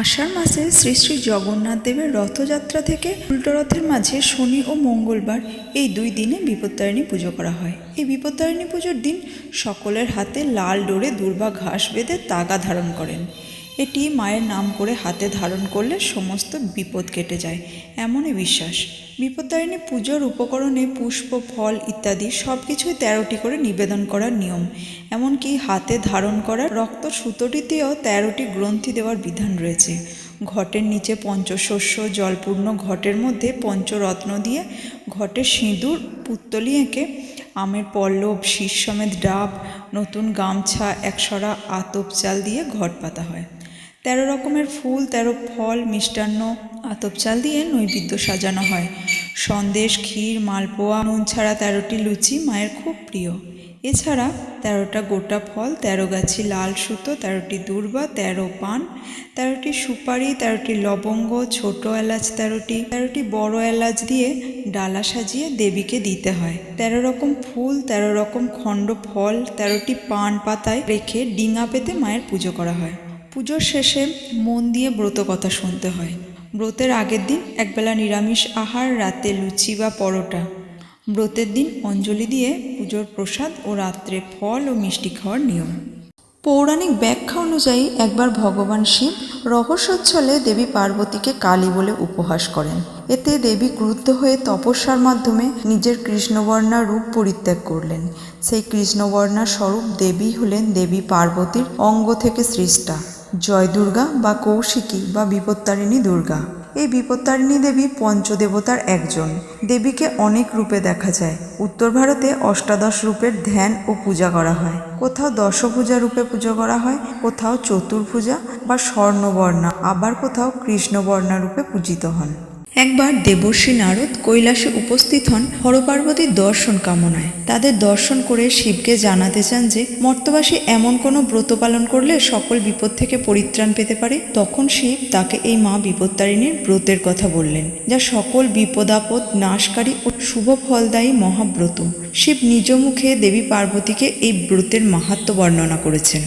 আষাঢ় মাসে শ্রী শ্রী জগন্নাথ দেবের রথযাত্রা থেকে উল্টো রথের মাঝে শনি ও মঙ্গলবার এই দুই দিনে বিপত্তারিণী পুজো করা হয়। এই বিপত্তারিণী পুজোর দিন সকলের হাতে লাল ডোরে দুর্বা ঘাস বেঁধে তাগা ধারণ করেন। এটি মায়ের নাম করে হাতে ধারণ করলে সমস্ত বিপদ কেটে যায়। এমনই বিশ্বাস। বিপত্তারিণী পুজোর উপকরণে পুষ্প, ফল ইত্যাদি সব কিছুই তেরোটি করে নিবেদন করার নিয়ম। এমনকি হাতে ধারণ করা রক্ত সুতোটিতেও তেরোটি গ্রন্থি দেওয়ার বিধান রয়েছে। ঘটের নিচে পঞ্চশস্য, জলপূর্ণ ঘটের মধ্যে পঞ্চরত্ন দিয়ে ঘটের সিঁদুর, পুত্তলি এঁকে আমের পল্লব, শীষ সমেত ডাব, নতুন গামছা, একসরা, আতপ চাল দিয়ে ঘট পাতা হয়। তেরো রকমের ফুল, তেরো ফল, মিষ্টান্ন আতপ চাল দিয়ে নৈবেদ্য সাজানো হয়। সন্দেশ, ক্ষীর, মালপোয়া, নুন ছাড়া তেরোটি লুচি মায়ের খুব প্রিয়। এছাড়া তেরোটা গোটা ফল, তেরো গাছি লাল সুতো, তেরোটি দূর্বা, তেরো পান, তেরোটি সুপারি, তেরোটি লবঙ্গ, ছোট এলাচ তেরোটি তেরোটি বড় এলাচ দিয়ে ডালা সাজিয়ে দেবীকে দিতে হয়। তেরো রকম ফুল, তেরো রকম খণ্ড ফল, তেরোটি পান পাতায় রেখে ডিঙা পেতে মায়ের পুজো করা হয়। পুজোর শেষে মন দিয়ে ব্রত কথা শুনতে হয়। ব্রতের আগের দিন একবেলা নিরামিষ আহার, রাতে লুচি বা পরোটা। ব্রতের দিন অঞ্জলি দিয়ে পুজোর প্রসাদ ও রাত্রে ফল ও মিষ্টি খাওয়ার নিয়ম। পৌরাণিক ব্যাখ্যা অনুযায়ী একবার ভগবান শিব রহস্যোচ্ছলে দেবী পার্বতীকে কালী বলে উপহাস করেন। এতে দেবী ক্রুদ্ধ হয়ে তপস্যার মাধ্যমে নিজের কৃষ্ণবর্ণা রূপ পরিত্যাগ করলেন। সেই কৃষ্ণবর্ণা স্বরূপ দেবী হলেন দেবী পার্বতীর অঙ্গ থেকে সৃষ্টা। জয় দুর্গা বা কৌশিকী বা বিপত্তারিণী দুর্গা। এই বিপত্তারিণী দেবী পঞ্চদেবতার একজন। দেবীকে অনেক রূপে দেখা যায়। উত্তর ভারতে অষ্টাদশ রূপের ধ্যান ও পূজা করা হয়। কোথাও দশভূজা রূপে পূজা করা হয়, কোথাও চতুর্ভূজা বা স্বর্ণবর্ণা, আবার কোথাও কৃষ্ণবর্ণা রূপে পূজিত হন। একবার দেবর্ষী নারদ কৈলাসে উপস্থিত হন হরপার্বতীর দর্শন কামনায়। তাদের দর্শন করে শিবকে জানাতে চান যে, মর্তবাসী, এমন কোনো ব্রত পালন করলে সকল বিপদ থেকে পরিত্রাণ পেতে পারে? তখন শিব তাকে এই মা বিপত্তারিণীর ব্রতের কথা বললেন, যা সকল বিপদাপদ নাশকারী ও শুভ ফলদায়ী মহাব্রত। শিব নিজ মুখে দেবী পার্বতীকে এই ব্রতের মাহাত্ম্য বর্ণনা করেছেন।